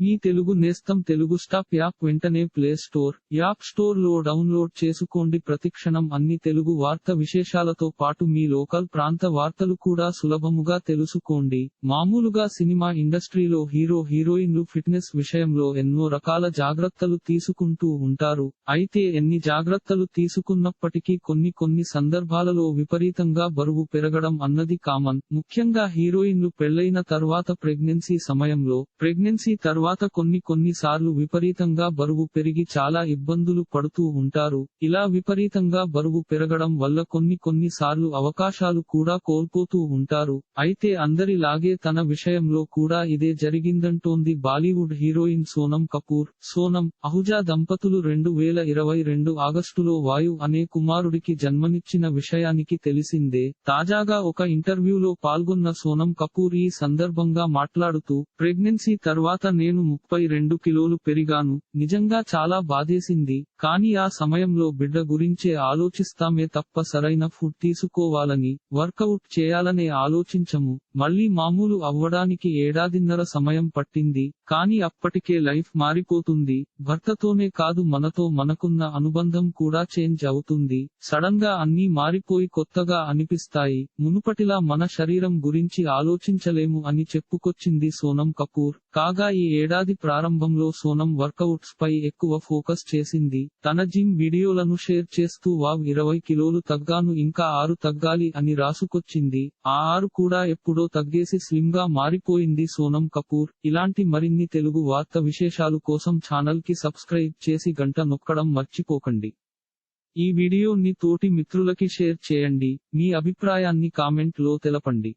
మీ తెలుగు నేస్తం Telugu stop app వెంటనే play store app స్టోర్లో డౌన్లోడ్ చేసుకోండి. ప్రతిక్షణం అన్ని తెలుగు వార్త విశేషాలతో పాటు మీ లోకల్ ప్రాంత వార్తలు కూడా సులభముగా తెలుసుకోండి. మామూలుగా సినిమా ఇండస్ట్రీలో హీరో హీరోయిన్లు ఫిట్నెస్ విషయంలో ఎన్నో రకాల జాగ్రత్తలు తీసుకుంటూ ఉంటారు. అయితే ఎన్ని జాగ్రత్తలు తీసుకున్నప్పటికీ కొన్ని కొన్ని సందర్భాలలో విపరీతంగా బరువు పెరగడం అన్నది కామన్. ముఖ్యంగా హీరోయిన్లు పెళ్ళైన తర్వాత ప్రెగ్నెన్సీ సమయంలో ప్రెగ్నెన్సీ తర్వాత కొన్ని కొన్ని సార్లు విపరీతంగా బరువు పెరిగి చాలా ఇబ్బందులు పడుతూ ఉంటారు. ఇలా విపరీతంగా బరువు పెరగడం వల్ల కొన్ని కొన్ని సార్లు అవకాశాలు కూడా కోల్పోతూ ఉంటారు. అయితే అందరిలాగే తన విషయంలో కూడా ఇదే జరిగిందంటోంది బాలీవుడ్ హీరోయిన్ సోనం కపూర్. సోనం అహుజా దంపతులు రెండు వేల ఇరవై రెండు ఆగస్టులో వాయు అనే కుమారుడికి జన్మనిచ్చిన విషయానికి తెలిసిందే. తాజాగా ఒక ఇంటర్వ్యూలో పాల్గొన్న సోనం కపూర్ ఈ సందర్భంగా మాట్లాడుతూ ప్రెగ్నెన్సీ తర్వాత నేను ముప్పై రెండు కిలోలు పెరిగాను. నిజంగా చాలా బాధేసింది. కానీ ఆ సమయంలో బిడ్డ గురించే ఆలోచిస్తామే తప్ప సరైన ఫుడ్ తీసుకోవాలని వర్కౌట్ చేయాలనే ఆలోచించము. మళ్ళీ మామూలు అవ్వడానికి ఏడాదిన్నర సమయం పట్టింది. కానీ అప్పటికే లైఫ్ మారిపోతుంది. భర్తతోనే కాదు మనతో మనకున్న అనుబంధం కూడా చేంజ్ అవుతుంది. సడన్గా అన్నీ మారిపోయి కొత్తగా అనిపిస్తాయి. మునుపటిలా మన శరీరం గురించి ఆలోచించలేము అని చెప్పుకొచ్చింది సోనం కపూర్. కాగా ఈ ఏడాది ప్రారంభంలో సోనం వర్కౌట్స్ పై ఎక్కువ ఫోకస్ చేసింది. తన జిమ్ వీడియోలను షేర్ చేస్తూ వావ్ ఇరవై కిలోలు తగ్గాను ఇంకా ఆరు తగ్గాలి అని రాసుకొచ్చింది. ఆ ఆరు కూడా ఎప్పుడో తగ్గేసి స్లిమ్గా మారిపోయింది సోనం కపూర్. ఇలాంటి మరిన్ని తెలుగు వార్త విశేషాలు కోసం ఛానల్కి సబ్స్క్రైబ్ చేసి గంట నొక్కడం మర్చిపోకండి. ఈ వీడియోని తోటి మిత్రులకి షేర్ చేయండి. మీ అభిప్రాయాన్ని కామెంట్లో తెలపండి.